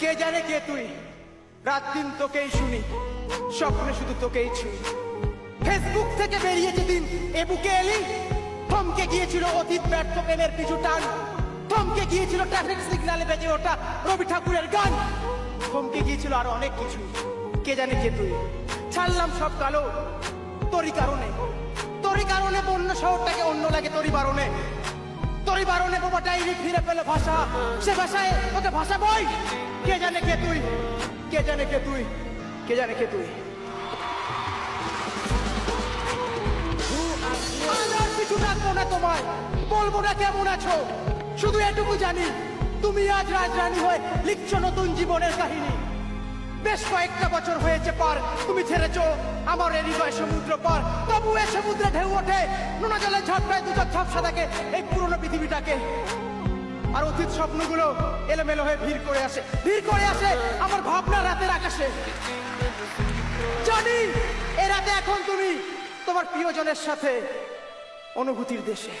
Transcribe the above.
কে জানে কে তুই? রাত দিন তোকেই শুনি, স্বপ্নে শুধু তোকেই ছুই। ফেসবুক থেকে বেরিয়েছে দিন, এ বুকে এলি? থমকে গিয়েছিল অতীত ব্যর্থ প্রেমের পিছু টান। থমকে গিয়েছিল ট্রাফিক সিগনালে বেজে ওঠা রবি ঠাকুরের গান। থমকে গিয়েছিল আরও অনেক কিছু, কে জানে কে তুই? ছাড়লাম সব কালো, তোরই কারণে। তোরই কারণে বন্য শহরটাকে অন্য লাগে তোরই বারণে। তোরই বারণে বোবা ডাইরি ফিরে পেল ভাষা। সে ভাষায় তোকে ভাষা বই। কে জানে কে তুই? কে জানে কে তুই? কে জানে কে তুই? আর কিছু ডাকবো না তোমায়। বলব না কেমন আছো? শুধু এটুকু জানি, তুমি আজ রাজরানী হয়ে লিখছো নতুন জীবনের কাহিনী। বেশ কয়েকটা বছর হয়েছে পার তুমি ছেড়েছো। আমার এই হৃদয় সমুদ্র পার। তবু এ সমুদ্রে ঢেউ ওঠে। নোনা জলের ঝাপটায় দুচর ঝাপসা থাকে এই পুরনো পৃথিবীটাকে। আর অতীত স্বপ্নগুলো এলোমেলো হয়ে ভিড় করে আসে। ভিড় করে আসে আমার ভাবনা রাতের আকাশে। জানি, এ রাতে এখন তুমি তোমার প্রিয়জনের সাথে অনুভূতির দেশে।